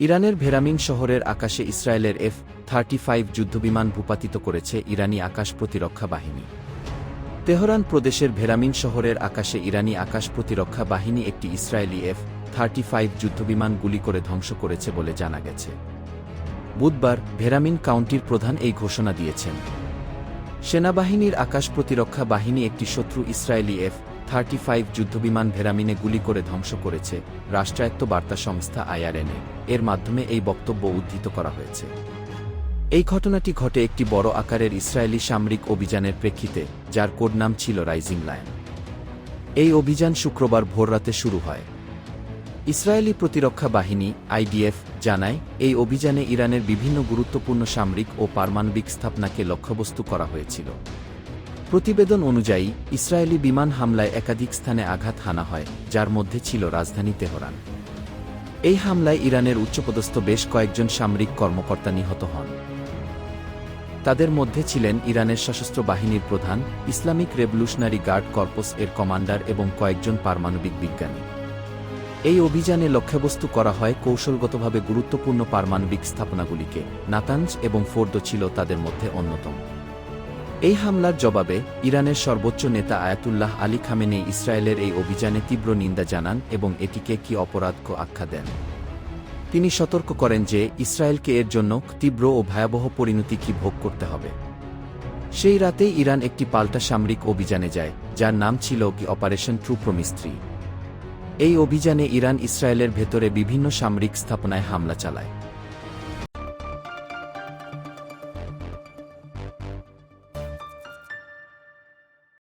ইরানের ভেরামিন শহরের আকাশে ইসরায়েলের এফ থার্টি ফাইভ যুদ্ধবিমান ভূপাতিত করেছে ইরানি আকাশ প্রতিরক্ষা বাহিনী। তেহরান প্রদেশের ভেরামিন শহরের আকাশে ইরানি আকাশ প্রতিরক্ষা বাহিনী একটি ইসরায়েলি এফ থার্টি ফাইভ যুদ্ধবিমান গুলি করে ধ্বংস করেছে বলে জানা গেছে। বুধবার ভেরামিন কাউন্টির প্রধান এই ঘোষণা দিয়েছেন। সেনাবাহিনীর আকাশ প্রতিরক্ষা বাহিনী একটি শত্রু ইসরায়েলি এফ থার্টি ফাইভ যুদ্ধবিমান ভেরামিনে গুলি করে ধ্বংস করেছে রাষ্ট্রায়ত্ত বার্তা সংস্থা আইআরএনএ এর মাধ্যমে এই বক্তব্য উদ্ধৃত করা হয়েছে। এই ঘটনাটি ঘটে একটি বড় আকারের ইসরায়েলি সামরিক অভিযানের প্রেক্ষিতে, যার কোড নাম ছিল রাইজিং লায়ন এই অভিযান শুক্রবার ভোররাতে শুরু হয়। ইসরায়েলি প্রতিরক্ষা বাহিনী, আইডিএফ, জানায়, এই অভিযানে ইরানের বিভিন্ন গুরুত্বপূর্ণ সামরিক ও পারমাণবিক স্থাপনাকে লক্ষ্যবস্তু করা হয়েছিল। প্রতিবেদন অনুযায়ী, ইসরায়েলি বিমান হামলায় একাধিক স্থানে আঘাত হানা হয়, যার মধ্যে ছিল রাজধানী তেহরান। এই হামলায় ইরানের উচ্চপদস্থ বেশ কয়েকজন সামরিক কর্মকর্তা নিহত হন। তাদের মধ্যে ছিলেন ইরানের সশস্ত্র বাহিনীর প্রধান, ইসলামিক রেভলিউশনারি গার্ড কর্পস এর কমান্ডার এবং কয়েকজন পারমাণবিক বিজ্ঞানী। এই অভিযানে লক্ষ্যবস্তু করা হয় কৌশলগতভাবে গুরুত্বপূর্ণ পারমাণবিক স্থাপনাগুলিকে। নাতাঞ্জ এবং ফোর্দো ছিল তাদের মধ্যে অন্যতম। এই হামলার জবাবে ইরানের সর্বোচ্চ নেতা আয়াতুল্লাহ আলী খামেনে ইসরায়েলের এই অভিযানে তীব্র নিন্দা জানান এবং এটিকে কি অপরাধ আখ্যা দেন। তিনি সতর্ক করেন যে ইসরায়েলকে এর জন্য তীব্র ও ভয়াবহ পরিণতি কি ভোগ করতে হবে। সেই রাতেই ইরান একটি পাল্টা সামরিক অভিযানে যায়, যার নাম ছিল কি অপারেশন ট্রু প্রমিস্ত্রি এই অভিযানে ইরান ইসরায়েলের ভেতরে বিভিন্ন সামরিক স্থাপনায় হামলা চালায়।